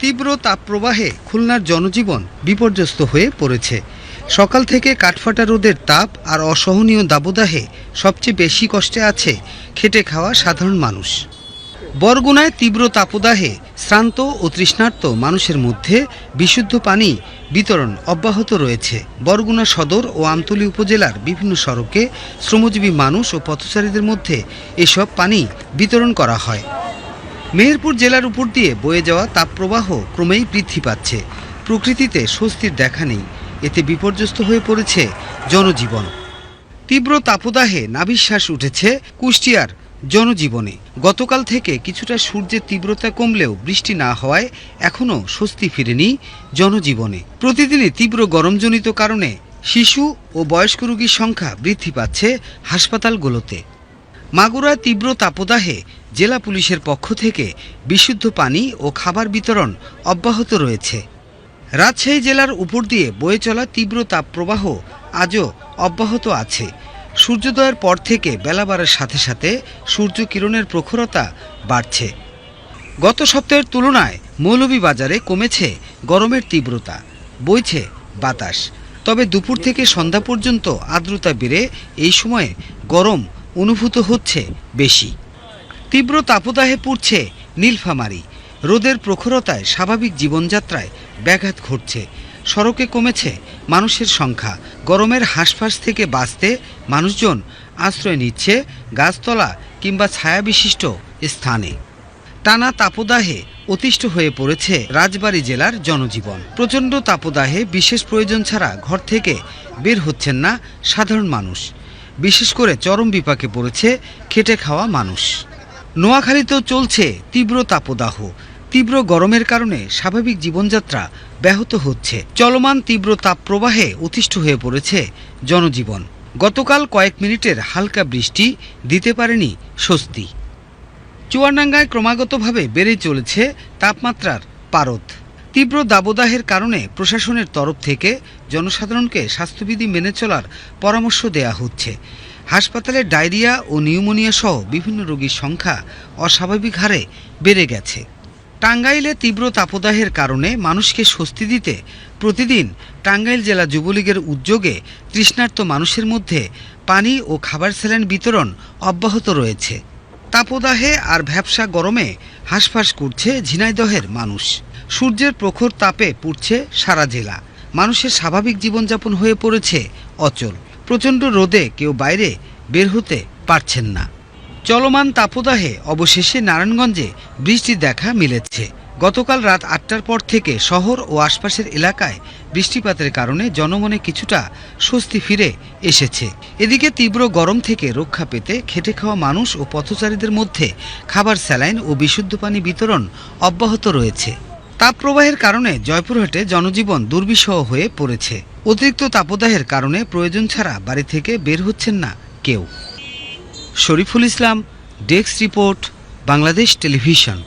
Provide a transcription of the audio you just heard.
তীব্র তাপপ্রবাহে খুলনার জনজীবন বিপর্যস্ত হয়ে পড়েছে। সকাল থেকে কাঠফাটা রোদের তাপ আর অসহনীয় দাবদাহে সবচেয়ে বেশি কষ্টে আছে খেটে খাওয়া সাধারণ মানুষ। বরগুনায় তীব্র তাপদাহে শ্রান্ত ও তৃষ্ণার্ত মানুষের মধ্যে বিশুদ্ধ পানি বিতরণ অব্যাহত রয়েছে। বরগুনা সদর ও আমতলী উপজেলার বিভিন্ন সড়কে শ্রমজীবী মানুষ ও পথচারীদের মধ্যে এসব পানি বিতরণ করা হয়। মেহেরপুর জেলার উপর দিয়ে বয়ে যাওয়া তাপপ্রবাহ ক্রমেই বৃদ্ধি পাচ্ছে। প্রকৃতিতে স্বস্তির দেখা নেই। এতে বিপর্যস্ত হয়ে পড়েছে জনজীবন। তীব্র তাপদাহে নাভিশ্বাস উঠেছে কুষ্টিয়ার জনজীবনে। গতকাল থেকে কিছুটা সূর্যের তীব্রতা কমলেও বৃষ্টি না হওয়ায় এখনও স্বস্তি ফিরেনি জনজীবনে। প্রতিদিনই তীব্র গরমজনিত কারণে শিশু ও বয়স্ক রোগীর সংখ্যা বৃদ্ধি পাচ্ছে হাসপাতালগুলোতে। মাগুরায় তীব্র তাপদাহে জেলা পুলিশের পক্ষ থেকে বিশুদ্ধ পানি ও খাবার বিতরণ অব্যাহত রয়েছে। রাজশাহী জেলার উপর দিয়ে বয়ে চলা তীব্র তাপপ্রবাহ আজও অব্যাহত আছে। সূর্যোদয়ের পর থেকে বেলা বাড়ার সাথে সাথে সূর্য কিরণের প্রখরতা বাড়ছে। গত সপ্তাহের তুলনায় মৌলভীবাজারে কমেছে গরমের তীব্রতা, বইছে বাতাস। তবে দুপুর থেকে সন্ধ্যা পর্যন্ত আর্দ্রতা বেড়ে এই সময়ে গরম অনুভূত হচ্ছে বেশি। তীব্র তাপদাহে পড়ছে নীলফামারি। রোদের প্রখরতায় স্বাভাবিক জীবনযাত্রায় ব্যাঘাত ঘটছে। সড়কে কমেছে মানুষের সংখ্যা। গরমের হাঁসফাঁস থেকে বাঁচতে মানুষজন আশ্রয় নিচ্ছে গাছতলা কিংবা ছায়াবিশিষ্ট স্থানে। টানা তাপদাহে অতিষ্ঠ হয়ে পড়েছে রাজবাড়ী জেলার জনজীবন। প্রচণ্ড তাপদাহে বিশেষ প্রয়োজন ছাড়া ঘর থেকে বের হচ্ছেন না সাধারণ মানুষ। বিশেষ করে চরম বিপাকে পড়েছে খেটে খাওয়া মানুষ। নোয়াখালীতেও চলছে তীব্র তাপদাহ। তীব্র গরমের কারণে স্বাভাবিক জীবনযাত্রা ব্যাহত হচ্ছে। চলমান তীব্র তাপপ্রবাহে অতিষ্ঠ হয়ে পড়েছে জনজীবন। গতকাল কয়েক মিনিটের হালকা বৃষ্টি দিতে পারেনি স্বস্তি। চুয়াডাঙ্গায় ক্রমাগতভাবে বেড়ে চলেছে তাপমাত্রার পারদ। তীব্র দাবদাহের কারণে প্রশাসনের তরফ থেকে জনসাধারণকে স্বাস্থ্যবিধি মেনে চলার পরামর্শ দেয়া হচ্ছে। হাসপাতালে ডায়রিয়া ও নিউমোনিয়া সহ বিভিন্ন রোগীর সংখ্যা অস্বাভাবিক হারে বেড়ে গেছে। টাঙ্গাইলে তীব্র তাপদাহের কারণে মানুষকে স্বস্তি দিতে প্রতিদিন টাঙ্গাইল জেলা যুবলীগের উদ্যোগে তৃষ্ণার্ত মানুষের মধ্যে পানি ও খাবার স্যালাইন বিতরণ অব্যাহত রয়েছে। তাপদাহে আর ভ্যাবসা গরমে হাঁসফাঁস করছে ঝিনাইদহের মানুষ। সূর্যের প্রখর তাপে পুড়ছে সারা জেলা। মানুষের স্বাভাবিক জীবনযাপন হয়ে পড়েছে অচল। প্রচণ্ড রোদে কেউ বাইরে বের হতে পারছেন না। চলমান তাপদাহে অবশেষে নারায়ণগঞ্জে বৃষ্টির দেখা মিলেছে। গতকাল রাত আটটার পর থেকে শহর ও আশপাশের এলাকায় বৃষ্টিপাতের কারণে জনমনে কিছুটা স্বস্তি ফিরে এসেছে। এদিকে তীব্র গরম থেকে রক্ষা পেতে খেটে খাওয়া মানুষ ও পথচারীদের মধ্যে খাবার স্যালাইন ও বিশুদ্ধ পানি বিতরণ অব্যাহত রয়েছে। তাপপ্রবাহের কারণে জয়পুরহাটে জনজীবন দুর্বিষহ হয়ে পড়েছে। অতিরিক্ত তাপদাহের কারণে প্রয়োজন ছাড়া বাড়ি থেকে বের হচ্ছেন না কেউ। Shariful Islam, desk report, Bangladesh television.